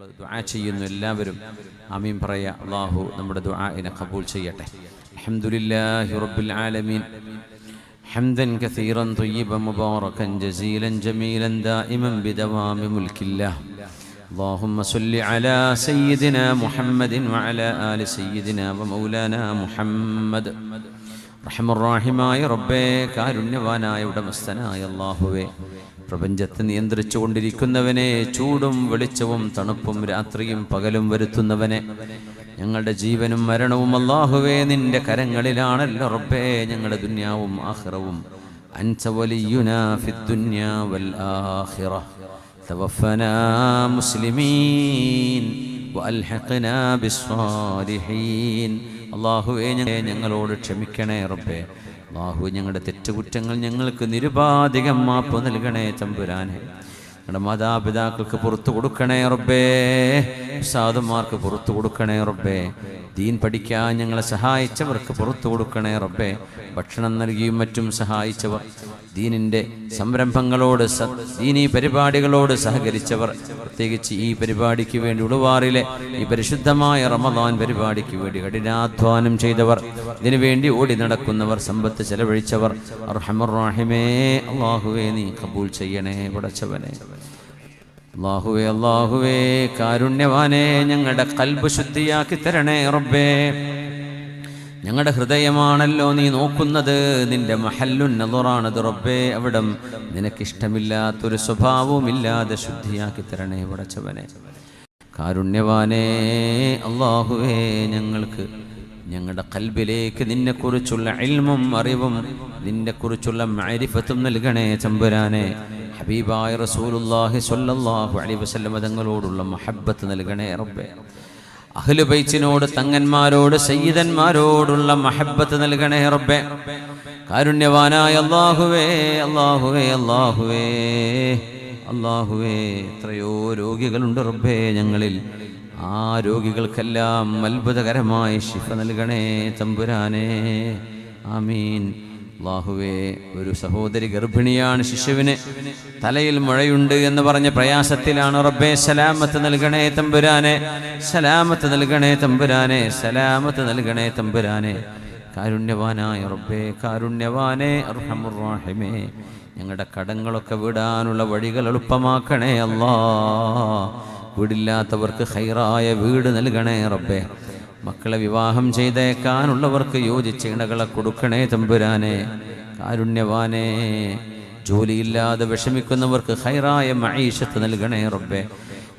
നമ്മൾ ദുആ ചെയ്യുന്നു എല്ലാവരും ആമീൻ പറയാ അള്ളാഹു നമ്മുടെ ദുആഇനെ കബൂൽ ചെയ്യട്ടെ അൽഹംദുലില്ലാഹി റബ്ബിൽ ആലമീൻ حمدا كثيرا طيبا مباركا جزيلا جميلا دائما بدوام ملك الله اللهم صل على سيدنا محمد وعلى آل سيدنا ومولانا محمد റഹമുറാഹിമായ റബ്ബേ കാരുണ്യവാനായ ഉടമസ്ഥനായ അള്ളാഹുവേ പ്രപഞ്ചത്തെ നിയന്ത്രിച്ചു കൊണ്ടിരിക്കുന്നവനെ ചൂടും വെളിച്ചവും തണുപ്പും രാത്രിയും പകലും വരുത്തുന്നവനെ. ഞങ്ങളുടെ ജീവനും മരണവും അള്ളാഹുവേ നിന്റെ കരങ്ങളിലാണല്ലോ റബ്ബേ ഞങ്ങളുടെ ദുന്യാവും ആഹ്റവും അള്ളാഹുവേ ഞങ്ങളോട് ക്ഷമിക്കണേ റബ്ബേ. അള്ളാഹു ഞങ്ങളുടെ തെറ്റുകുറ്റങ്ങൾ ഞങ്ങൾക്ക് നിരുപാധികം മാപ്പ് നൽകണേ തമ്പുരാനെ. ഞങ്ങളുടെ മാതാപിതാക്കൾക്ക് പുറത്തു കൊടുക്കണേ റബ്ബേ. സാധുമാർക്ക് പുറത്തു കൊടുക്കണേ റബ്ബേ. ദീൻ പഠിക്കാൻ ഞങ്ങളെ സഹായിച്ചവർക്ക് പുറത്തു കൊടുക്കണേ റബ്ബേ. ഭക്ഷണം നൽകിയും മറ്റും സഹായിച്ചവർ. ദീനിന്റെ സംരംഭങ്ങളോട് ദീനീ പരിപാടികളോട് സഹകരിച്ചവർ. പ്രത്യേകിച്ച് ഈ പരിപാടിക്ക് വേണ്ടി ഉളുവാറിലെ ഈ പരിശുദ്ധമായ റമദാൻ പരിപാടിക്ക് വേണ്ടി കഠിനാധ്വാനം ചെയ്തവർ. ഇതിനു വേണ്ടി ഓടി നടക്കുന്നവർ സമ്പത്ത് ചെലവഴിച്ചവർ. അർഹമുറാഹിമേ അള്ളാഹുവേ നീ കബൂൽ ചെയ്യണേ പടച്ചവനെ. അള്ളാഹുവേ അള്ളാഹുവേ കാരുണ്യവാനെ ഞങ്ങളുടെ കൽബ് ശുദ്ധിയാക്കി തരണേ റബ്ബേ. ഞങ്ങളുടെ ഹൃദയമാണല്ലോ നീ നോക്കുന്നത് നിന്റെ മഹല്ലുൻ നദുറാണത് റബ്ബേ. അവിടം നിനക്കിഷ്ടമില്ലാത്തൊരു സ്വഭാവവും ഇല്ലാതെ ശുദ്ധിയാക്കി തരണേ പടച്ചവനെ. കാരുണ്യവാനെ അള്ളാഹുവേ ഞങ്ങൾക്ക് ഞങ്ങളുടെ കൽബിലേക്ക് നിന്നെക്കുറിച്ചുള്ള ഇൽമും അറിവും നിന്നെക്കുറിച്ചുള്ള മാരിഫത്തും നൽകണേ ചമ്പുരാനെ. ഹബീബായ റസൂലുല്ലാഹി സ്വല്ലല്ലാഹു അലൈഹി വസല്ലം തങ്ങളോടുള്ള മഹബ്ബത്ത് നൽകണേ റബ്ബേ. അഹ്ലു ബൈത്തിനോട് തങ്ങന്മാരോട് സയ്യിദന്മാരോടുള്ള മഹബ്ബത്ത് നൽകണേ റബ്ബേ. കാരുണ്യവാനായ അല്ലാഹുവേ അല്ലാഹുവേ അല്ലാഹുവേ. അല്ലാഹുവേ എത്രയോ രോഗികളുണ്ട് റബ്ബേ ഞങ്ങളിൽ. ആ രോഗികൾക്കെല്ലാം അത്ഭുതകരമായ ശിഫ നൽകണേ തമ്പുരാനേ ആമീൻ. അള്ളാഹുവേ ഒരു സഹോദരി ഗർഭിണിയാണ് ശിശുവിന് തലയിൽ മുഴയുണ്ട് എന്ന് പറഞ്ഞ പ്രയാസത്തിലാണ്. റബ്ബേ സലാമത്ത് നൽകണേ തമ്പുരാനെ സലാമത്ത് നൽകണേ തമ്പുരാനെ സലാമത്ത് നൽകണേ തമ്പുരാനെ. കാരുണ്യവാനായ റബ്ബേ കാരുണ്യവാനെ അർഹമുറാഹിമേ ഞങ്ങളുടെ കടങ്ങളൊക്കെ വിടാനുള്ള വഴികൾ എളുപ്പമാക്കണേ അല്ലാ. വീടില്ലാത്തവർക്ക് ഹൈറായ വീട് നൽകണേ റബ്ബേ. മക്കളെ വിവാഹം ചെയ്തേക്കാനുള്ളവർക്ക് യോജിച്ച ഇണകളെ കൊടുക്കണേ തമ്പുരാനെ. കാരുണ്യവാനെ. ജോലിയില്ലാതെ വിഷമിക്കുന്നവർക്ക് ഹൈറായ മഹീഷത്ത് നൽകണേ റബ്ബെ.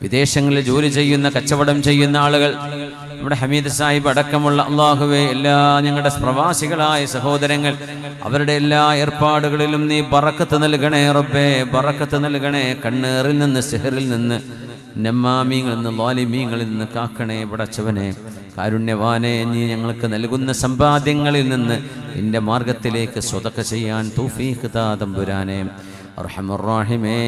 വിദേശങ്ങളിൽ ജോലി ചെയ്യുന്ന കച്ചവടം ചെയ്യുന്ന ആളുകൾ നമ്മുടെ ഹമീദ് സാഹിബ് അടക്കമുള്ള അള്ളാഹുവെ എല്ലാ ഞങ്ങളുടെ പ്രവാസികളായ സഹോദരങ്ങൾ അവരുടെ എല്ലാ ഏർപ്പാടുകളിലും നീ ബറക്കത്ത് നൽകണേ റബ്ബേ ബറക്കത്ത് നൽകണേ. കണ്ണേറിൽ നിന്ന് സെഹറിൽ നിന്ന് നെമ്മാമീങ്ങളിൽ നിന്ന് ലോലിമീങ്ങളിൽ നിന്ന് കാക്കണേ പടച്ചവനെ കാരുണ്യവാനെ നീ ഞങ്ങൾക്ക് നൽകുന്ന സമ്പാദ്യങ്ങളിൽ നിന്ന് നിന്റെ മാർഗത്തിലേക്ക് സ്വതക്ക ചെയ്യാൻ തൂഫീഖ് താ തമ്പുരാനെ. അർഹമുറാഹിമേ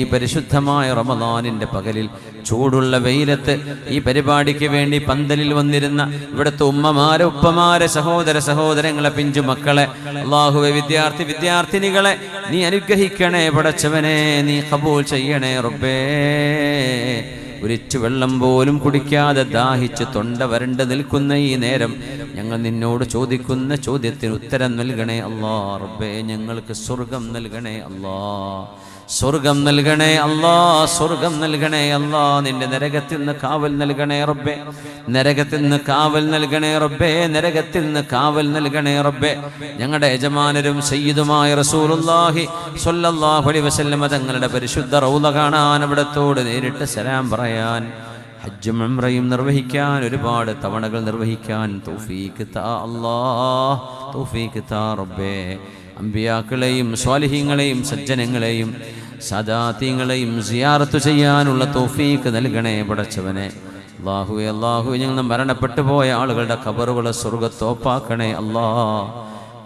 ഈ പരിശുദ്ധമായ റമദാനിന്റെ പകലിൽ ചൂടുള്ള വെയിലത്ത് ഈ പരിപാടിക്ക് വേണ്ടി പന്തലിൽ വന്നിരുന്ന ഇവിടുത്തെ ഉമ്മമാരെ ഉപ്പമാരെ സഹോദര സഹോദരങ്ങളെ പിഞ്ചു മക്കളെ അള്ളാഹുവെ വിദ്യാർത്ഥി വിദ്യാർത്ഥിനികളെ നീ അനുഗ്രഹിക്കണേ പടച്ചവനെ നീ കബൂൽ ചെയ്യണേ റബ്ബേ. ഒരിച്ചു വെള്ളം പോലും കുടിക്കാതെ ദാഹിച്ച് തൊണ്ട വരണ്ട് നിൽക്കുന്ന ഈ നേരം ഞങ്ങൾ നിന്നോട് ചോദിക്കുന്ന ചോദ്യത്തിന് ഉത്തരം നൽകണേ അല്ലാ. റബ്ബേ ഞങ്ങൾക്ക് സ്വർഗം നൽകണേ അല്ലാ. സ്വർഗം നൽകണേ അല്ലാ സ്വർഗം നൽകണേ അല്ലാ. നിന്റെ നരകത്തിൽ നിന്ന് കാവൽ നൽകണേ റബ്ബേ. നരകത്തിൽ നിന്ന് കാവൽ നൽകണേ റബ്ബേ. നരകത്തിൽ നിന്ന് കാവൽ നൽകണേ റബ്ബേ. ഞങ്ങളുടെ യജമാനരും സയ്യിദുമായ റസൂലുള്ളാഹി സ്വല്ലല്ലാഹു അലൈഹി വസല്ലമ തങ്ങളുടെ പരിശുദ്ധ റൗള കാണാൻ അവിടത്തോട് നേരിട്ട് സലാം പറയാൻ ഹജ്ജും ഉംറയും നിർവഹിക്കാൻ ഒരുപാട് തവണകൾ നിർവഹിക്കാൻ തൗഫീഖ് താ അല്ലാ തൗഫീഖ് താ റബ്ബേ. അമ്പിയാക്കളെയും സ്വാലിഹ്യങ്ങളെയും സജ്ജനങ്ങളെയും സദാത്യങ്ങളെയും സിയാറത്ത് ചെയ്യാനുള്ള തോഫീക്ക് നൽകണേ പടച്ചവനെ. അള്ളാഹുവെ അള്ളാഹു ഞങ്ങൾ മരണപ്പെട്ടു പോയ ആളുകളുടെ ഖബറുകളെ സ്വർഗത്തോപ്പാക്കണേ അല്ലാ.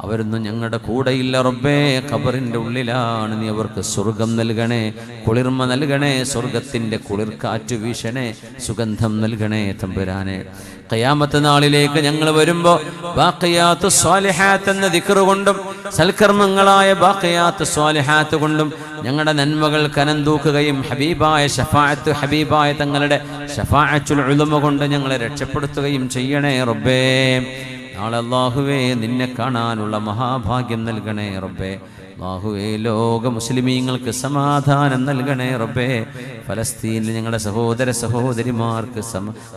അവരൊന്നും ഞങ്ങളുടെ കൂടെയില്ല റബ്ബേ ഖബറിന്റെ ഉള്ളിലാണ് നീ അവർക്ക് സ്വർഗം നൽകണേ കുളിർമ നൽകണേ സ്വർഗത്തിന്റെ കുളിർക്കാറ്റ് വീശണേ സുഗന്ധം നൽകണേ തമ്പുരാനെ. കയാമത്ത നാളിലേക്ക് ഞങ്ങൾ വരുമ്പോൾ ബാക്കിയാത്ത് സ്വാലിഹാത്ത് എന്ന ദിക്റ് കൊണ്ടും സൽക്കർമ്മങ്ങളായ ബാക്കയാത്ത് സ്വാലിഹാത്ത് കൊണ്ടും ഞങ്ങളുടെ നന്മകൾ കനം തൂക്കുകയും ഹബീബായ ഷഫായത്ത് ഹബീബായ തങ്ങളുടെ ഷഫായച്ചുൽ ഉളുമ കൊണ്ട് ഞങ്ങളെ രക്ഷപ്പെടുത്തുകയും ചെയ്യണേ റബ്ബേ. നാളെ അള്ളാഹുവേ നിന്നെ കാണാനുള്ള മഹാഭാഗ്യം നൽകണേ റബ്ബേ. അള്ളാഹുവേ ലോക മുസ്ലിമീങ്ങൾക്ക് സമാധാനം നൽകണേ റബ്ബേ. ഫലസ്തീനിൽ ഞങ്ങളുടെ സഹോദര സഹോദരിമാർക്ക്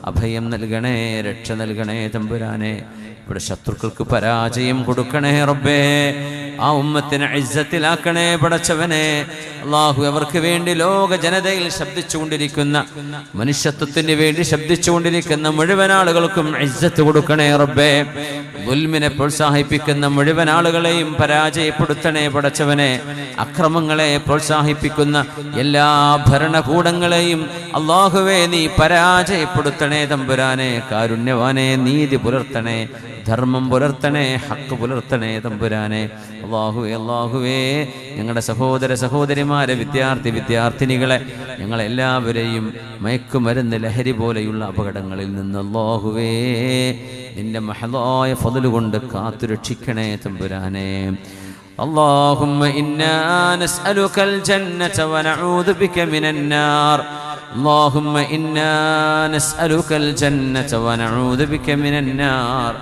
അഭയം നൽകണേ രക്ഷ നൽകണേ തമ്പുരാനെ. ഇവിടെ ശത്രുക്കൾക്ക് പരാജയം കൊടുക്കണേ റബ്ബേ. ആ ഉമ്മത്തിനെ ഇജ്ജത്തിലാക്കണേ പടച്ചവനെ. അള്ളാഹു അവർക്ക് വേണ്ടി ലോക ജനതയിൽ ശബ്ദിച്ചുകൊണ്ടിരിക്കുന്ന മനുഷ്യത്വത്തിന് വേണ്ടി ശബ്ദിച്ചുകൊണ്ടിരിക്കുന്ന മുഴുവൻ ആളുകൾക്കും ഇജ്ജത്ത് കൊടുക്കണേ റബ്ബേ. ദുൽമിനെ പ്രോത്സാഹിപ്പിക്കുന്ന മുഴുവൻ ആളുകളെയും പരാജയപ്പെടുത്തണേ പടച്ചവനെ. അക്രമങ്ങളെ പ്രോത്സാഹിപ്പിക്കുന്ന എല്ലാ ഭരണകൂടങ്ങളെയും അള്ളാഹുവേ നീ പരാജയപ്പെടുത്തണേ തമ്പുരാനെ. കാരുണ്യവാനെ നീതി പുലർത്തണേ. ധർമ്മം പുലർത്തണേ ഹക്ക് പുലർത്തണേ തമ്പുരാനെ. അള്ളാഹുവേ അള്ളാഹുവേ ഞങ്ങളുടെ സഹോദര സഹോദരിമാരെ വിദ്യാർത്ഥി വിദ്യാർത്ഥിനികളെ ഞങ്ങളെല്ലാവരെയും മയക്കുമരുന്ന് ലഹരി പോലെയുള്ള അപകടങ്ങളിൽ നിന്ന് അള്ളാഹുവേ നിന്റെ മഹലായ ഫതല് കൊണ്ട് കാത്തുരക്ഷിക്കണേ തമ്പുരാനെ اللهم إنا نسألك الجنة ونعوذ بك من النار اللهم إنا نسألك الجنة ونعوذ بك من النار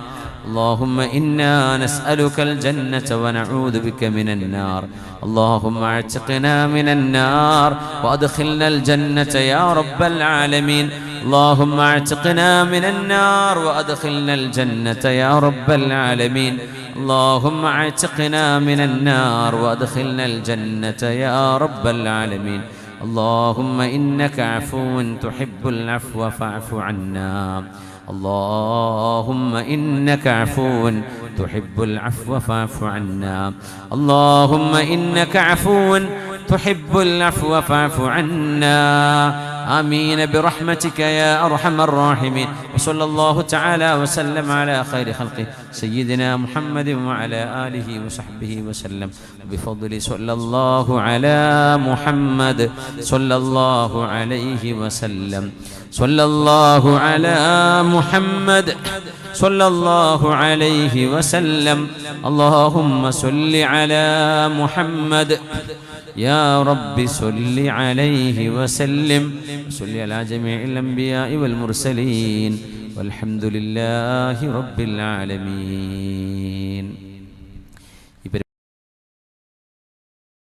اللهم إنا نسألك الجنة ونعوذ بك من النار. اللهم اعتقنا من النار وأدخلنا الجنة يا رب العالمين. اللهم اعتقنا من النار وأدخلنا الجنة يا رب العالمين. اللهم اعتقنا من النار وأدخلنا الجنة يا رب العالمين. اللهم إنك عفو تحب العفو فاعف عنا. اللهم إنك عفو تحب العفو فاعف عنا. اللهم إنك عفو تحب العفو فاعف عنا. آمين. برحمتك يا أرحم الراحمين. وصلى الله تعالى وسلم على خير خلقه سيدنا محمد وعلى آله وصحبه وسلم. بفضل صلى الله على محمد. صلى الله عليه وسلم. صلى الله على محمد. صلى الله عليه وسلم. اللهم صل على محمد. يا رب صل عليه وسلم صل على جميع الأنبياء والمرسلين والحمد لله رب العالمين